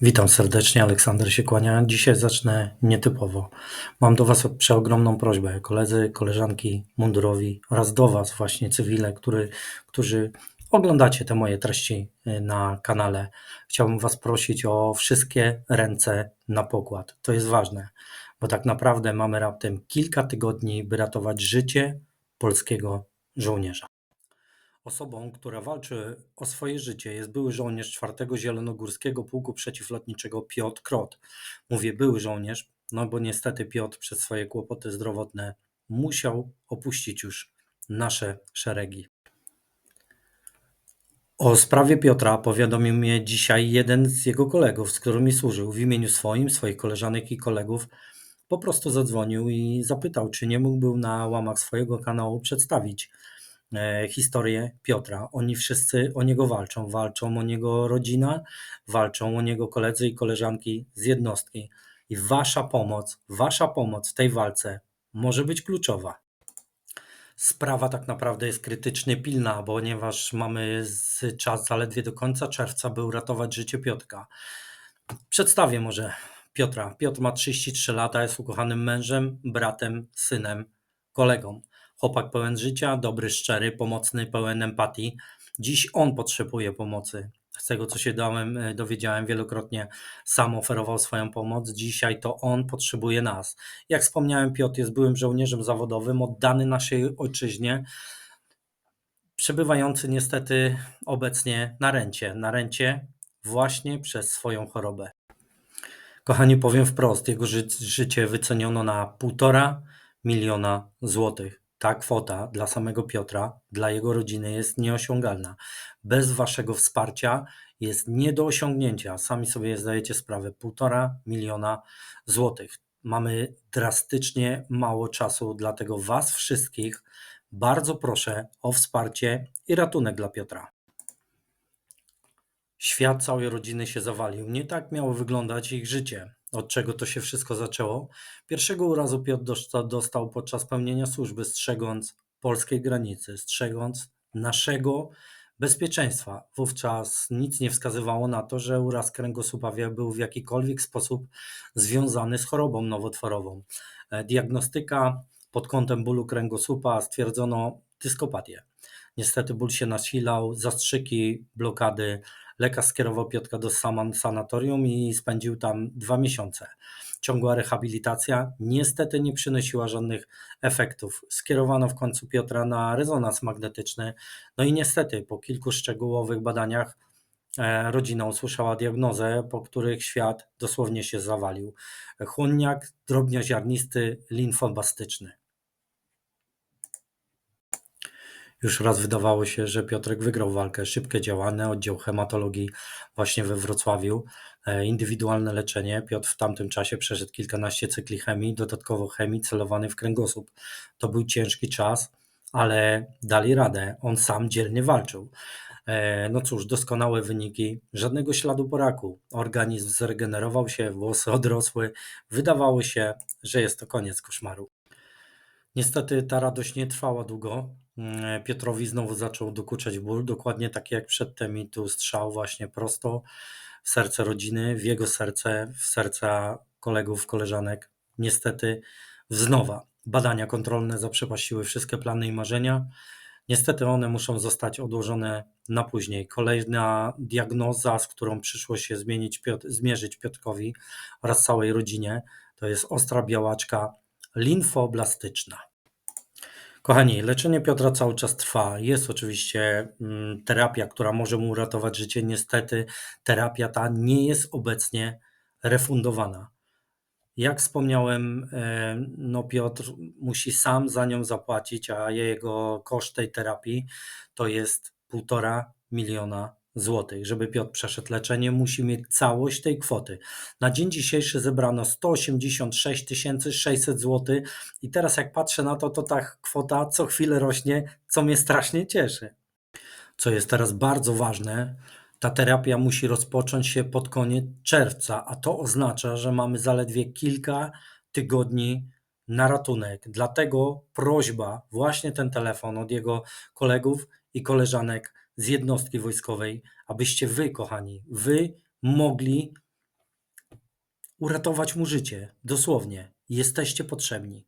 Witam serdecznie, Aleksander się kłania. Dzisiaj zacznę nietypowo. Mam do Was przeogromną prośbę, koledzy, koleżanki mundurowi oraz do Was właśnie cywile, który, którzy oglądacie te moje treści y, na kanale. Chciałbym Was prosić o wszystkie ręce na pokład. To jest ważne, bo tak naprawdę mamy raptem kilka tygodni, by ratować życie polskiego żołnierza. Osobą, która walczy o swoje życie jest były żołnierz 4 Zielonogórskiego Pułku Przeciwlotniczego Piotr Krot. Mówię były żołnierz, no bo niestety Piotr przez swoje kłopoty zdrowotne musiał opuścić już nasze szeregi. O sprawie Piotra powiadomił mnie dzisiaj jeden z jego kolegów, z którymi służył w imieniu swoim, swoich koleżanek i kolegów. Po prostu zadzwonił i zapytał, czy nie mógłby na łamach swojego kanału przedstawić historię Piotra. Oni wszyscy o niego walczą. Walczą o niego rodzina, walczą o niego koledzy i koleżanki z jednostki. I wasza pomoc, wasza pomoc w tej walce może być kluczowa. Sprawa tak naprawdę jest krytycznie pilna, ponieważ mamy czas zaledwie do końca czerwca, by uratować życie Piotrka. Przedstawię może Piotra. Piotr ma 33 lata, jest ukochanym mężem, bratem, synem, kolegą. Chłopak pełen życia, dobry, szczery, pomocny, pełen empatii. Dziś on potrzebuje pomocy. Z tego, co się dałem, e, dowiedziałem wielokrotnie, sam oferował swoją pomoc. Dzisiaj to on potrzebuje nas. Jak wspomniałem, Piotr jest byłym żołnierzem zawodowym, oddany naszej ojczyźnie, przebywający niestety obecnie na rencie. Na rencie właśnie przez swoją chorobę. Kochani, powiem wprost, jego ży życie wyceniono na półtora miliona złotych ta kwota dla samego Piotra, dla jego rodziny jest nieosiągalna. Bez waszego wsparcia jest nie do osiągnięcia. Sami sobie zdajecie sprawę, półtora miliona złotych. Mamy drastycznie mało czasu, dlatego was wszystkich bardzo proszę o wsparcie i ratunek dla Piotra. Świat całej rodziny się zawalił. Nie tak miało wyglądać ich życie od czego to się wszystko zaczęło. Pierwszego urazu Piotr dostał podczas pełnienia służby, strzegąc polskiej granicy, strzegąc naszego bezpieczeństwa. Wówczas nic nie wskazywało na to, że uraz kręgosłupa był w jakikolwiek sposób związany z chorobą nowotworową. E, diagnostyka pod kątem bólu kręgosłupa stwierdzono dyskopatię. Niestety ból się nasilał, zastrzyki, blokady, Lekarz skierował Piotrka do sanatorium i spędził tam dwa miesiące. Ciągła rehabilitacja niestety nie przynosiła żadnych efektów. Skierowano w końcu Piotra na rezonans magnetyczny. No i niestety po kilku szczegółowych badaniach e, rodzina usłyszała diagnozę, po których świat dosłownie się zawalił. Chłonniak drobnoziarnisty linfobastyczny. Już raz wydawało się, że Piotrek wygrał walkę. Szybkie działanie, oddział hematologii właśnie we Wrocławiu, e, indywidualne leczenie. Piotr w tamtym czasie przeszedł kilkanaście cykli chemii, dodatkowo chemii celowany w kręgosłup. To był ciężki czas, ale dali radę. On sam dzielnie walczył. E, no cóż, doskonałe wyniki, żadnego śladu poraku. Organizm zregenerował się, włosy odrosły. Wydawało się, że jest to koniec koszmaru. Niestety ta radość nie trwała długo. Mm, Piotrowi znowu zaczął dokuczać ból, dokładnie tak jak przedtem i tu strzał właśnie prosto w serce rodziny, w jego serce, w serca kolegów, koleżanek. Niestety wznowa. Badania kontrolne zaprzepaściły wszystkie plany i marzenia. Niestety one muszą zostać odłożone na później. Kolejna diagnoza, z którą przyszło się zmienić, zmierzyć Piotrkowi oraz całej rodzinie, to jest ostra białaczka linfoblastyczna. Kochani, leczenie Piotra cały czas trwa. Jest oczywiście mm, terapia, która może mu uratować życie. Niestety, terapia ta nie jest obecnie refundowana. Jak wspomniałem, e, no Piotr musi sam za nią zapłacić, a jego koszt tej terapii to jest półtora miliona złotych. Żeby Piotr przeszedł leczenie, musi mieć całość tej kwoty. Na dzień dzisiejszy zebrano 186 600 zł i teraz jak patrzę na to, to ta kwota co chwilę rośnie, co mnie strasznie cieszy. Co jest teraz bardzo ważne, ta terapia musi rozpocząć się pod koniec czerwca, a to oznacza, że mamy zaledwie kilka tygodni na ratunek. Dlatego prośba, właśnie ten telefon od jego kolegów i koleżanek z jednostki wojskowej, abyście wy, kochani, wy mogli uratować mu życie. Dosłownie. Jesteście potrzebni.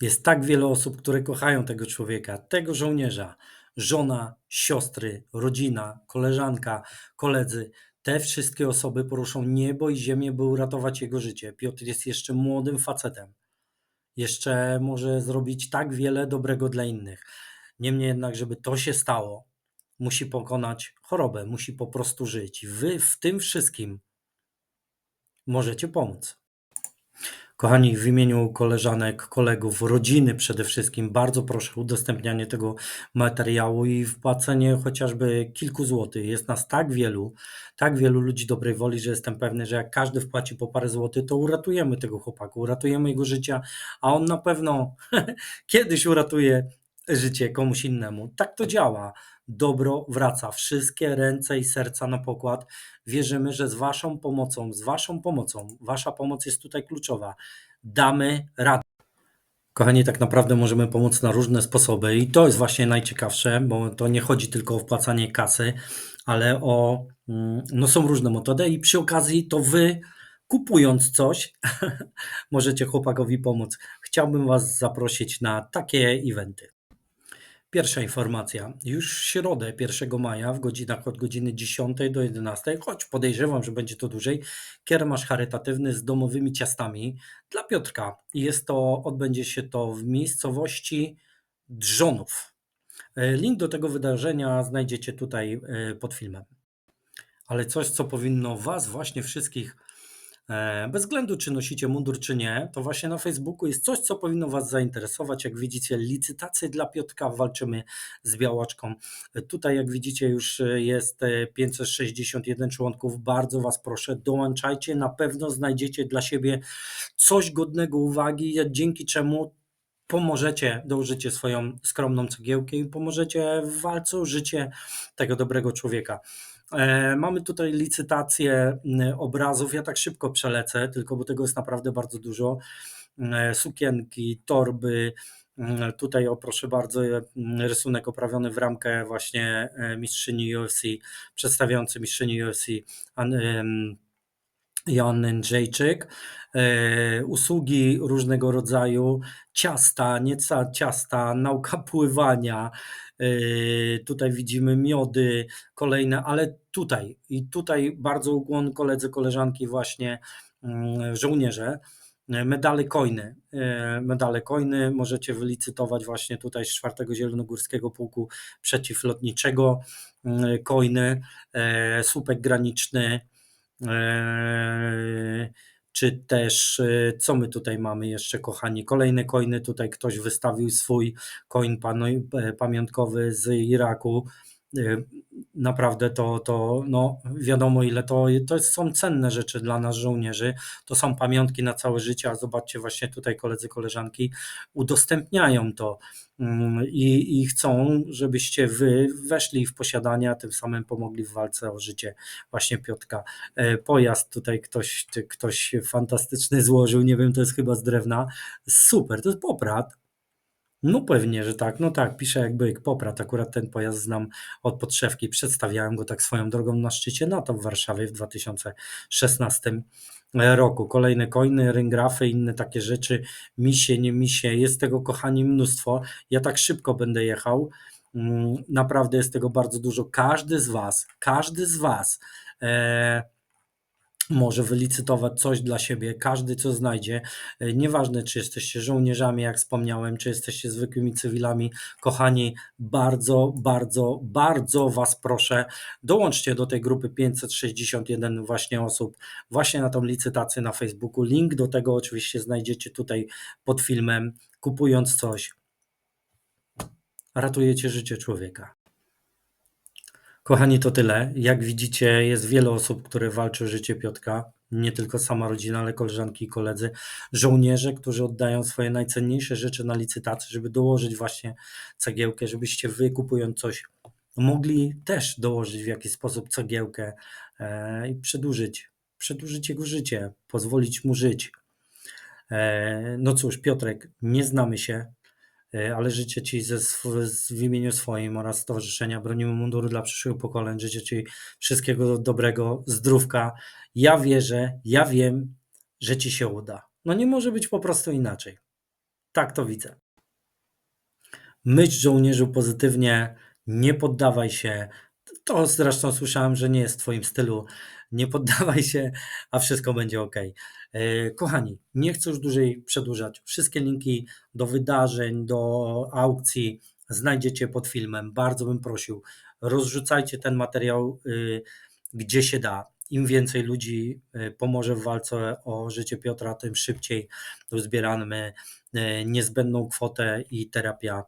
Jest tak wiele osób, które kochają tego człowieka, tego żołnierza. Żona, siostry, rodzina, koleżanka, koledzy. Te wszystkie osoby poruszą niebo i ziemię, by uratować jego życie. Piotr jest jeszcze młodym facetem. Jeszcze może zrobić tak wiele dobrego dla innych. Niemniej jednak, żeby to się stało, musi pokonać chorobę, musi po prostu żyć. Wy w tym wszystkim możecie pomóc. Kochani, w imieniu koleżanek, kolegów, rodziny przede wszystkim, bardzo proszę o udostępnianie tego materiału i wpłacenie chociażby kilku złotych. Jest nas tak wielu, tak wielu ludzi dobrej woli, że jestem pewny, że jak każdy wpłaci po parę złotych, to uratujemy tego chłopaka, uratujemy jego życia, a on na pewno kiedyś uratuje życie komuś innemu. Tak to działa. Dobro wraca. Wszystkie ręce i serca na pokład. Wierzymy, że z Waszą pomocą, z Waszą pomocą, Wasza pomoc jest tutaj kluczowa. Damy radę. Kochani, tak naprawdę możemy pomóc na różne sposoby i to jest właśnie najciekawsze, bo to nie chodzi tylko o wpłacanie kasy, ale o, mm, no są różne metody i przy okazji to Wy kupując coś możecie chłopakowi pomóc. Chciałbym Was zaprosić na takie eventy. Pierwsza informacja. Już w środę 1 maja w godzinach od godziny 10 do 11, choć podejrzewam, że będzie to dłużej, kiermasz charytatywny z domowymi ciastami dla Piotrka. Jest to, odbędzie się to w miejscowości Drzonów. E, Link do tego wydarzenia znajdziecie tutaj e, pod filmem. Ale coś, co powinno Was właśnie wszystkich Bez względu, czy nosicie mundur, czy nie, to właśnie na Facebooku jest coś, co powinno Was zainteresować. Jak widzicie, licytacje dla Piotka, walczymy z białaczką. E, Tutaj, jak widzicie, już e, jest e, 561 członków. Bardzo Was proszę, dołączajcie. Na pewno znajdziecie dla siebie coś godnego uwagi, dzięki czemu pomożecie, dołożycie swoją skromną cegiełkę i pomożecie w walce o życie tego dobrego człowieka. E, Mamy tutaj licytację m, obrazów. Ja tak szybko przelecę, tylko bo tego jest naprawdę bardzo dużo. E, Sukienki, torby. m, Tutaj, o proszę bardzo, e, rysunek oprawiony w ramkę właśnie mistrzyni UFC, przedstawiający mistrzyni UFC em, Jan Jędrzejczyk. E, Usługi różnego rodzaju, ciasta, nieca ciasta, nauka pływania. e, Tutaj widzimy miody, kolejne, ale tutaj i tutaj bardzo ukłon koledzy, koleżanki, właśnie mm, żołnierze. E, Medale coiny. E, Medale coiny możecie wylicytować właśnie tutaj z 4 Zielonogórskiego Pułku Przeciwlotniczego. mm, Coiny, e, słupek graniczny, czy też e, co my tutaj mamy jeszcze, kochani? Kolejne coiny. Tutaj ktoś wystawił swój coin e, pamiątkowy z Iraku. Naprawdę to, to no wiadomo ile to, to są cenne rzeczy dla nas żołnierzy. To są pamiątki na całe życie, a zobaczcie właśnie tutaj koledzy, koleżanki udostępniają to mm, i, i chcą, żebyście wy weszli w posiadanie, a tym samym pomogli w walce o życie właśnie Piotka. E, Pojazd tutaj ktoś, ktoś fantastyczny złożył, nie wiem, to jest chyba z drewna. Super, to jest poprat. No pewnie, że tak. No tak, pisze jak byk, poprat. Akurat ten pojazd znam od podszewki. Przedstawiałem go tak swoją drogą na szczycie NATO w Warszawie w 2016 roku. Kolejne coiny, ryngrafy, inne takie rzeczy, misie, nie misie. Jest tego, kochani, mnóstwo. Ja tak szybko będę jechał. Mm, Naprawdę jest tego bardzo dużo. Każdy z Was, każdy z Was e, może wylicytować coś dla siebie, każdy co znajdzie. E, Nieważne, czy jesteście żołnierzami, jak wspomniałem, czy jesteście zwykłymi cywilami. Kochani, bardzo, bardzo, bardzo Was proszę, dołączcie do tej grupy 561 właśnie osób, właśnie na tą licytację na Facebooku. Link do tego oczywiście znajdziecie tutaj pod filmem. Kupując coś, ratujecie życie człowieka. Kochani, to tyle. Jak widzicie, jest wiele osób, które walczy o życie Piotka. Nie tylko sama rodzina, ale koleżanki i koledzy. Żołnierze, którzy oddają swoje najcenniejsze rzeczy na licytację, żeby dołożyć właśnie cegiełkę, żebyście wy kupując coś mogli też dołożyć w jakiś sposób cegiełkę e, i przedłużyć, przedłużyć jego życie, pozwolić mu żyć. E, no cóż, Piotrek, nie znamy się. E, ale życzę Ci ze, w imieniu swoim oraz Stowarzyszenia Bronimy Munduru dla przyszłych pokoleń, życzę Ci wszystkiego dobrego, zdrówka. Ja wierzę, ja wiem, że Ci się uda. No nie może być po prostu inaczej. Tak to widzę. Myśl żołnierzu pozytywnie, nie poddawaj się. To zresztą słyszałem, że nie jest w Twoim stylu. Nie poddawaj się, a wszystko będzie ok. Kochani, nie chcę już dłużej przedłużać. Wszystkie linki do wydarzeń, do aukcji znajdziecie pod filmem. Bardzo bym prosił, rozrzucajcie ten materiał y, gdzie się da. Im więcej ludzi y, pomoże w walce o życie Piotra, tym szybciej uzbieramy y, niezbędną kwotę i terapia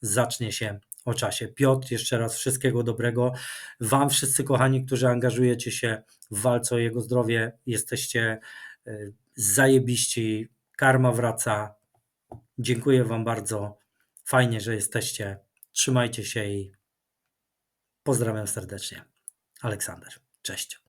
zacznie się o czasie. Piotr, jeszcze raz wszystkiego dobrego. Wam wszyscy kochani, którzy angażujecie się w walce o jego zdrowie, jesteście y, zajebiści. Karma wraca. Dziękuję Wam bardzo. Fajnie, że jesteście. Trzymajcie się i pozdrawiam serdecznie. Aleksander. Cześć.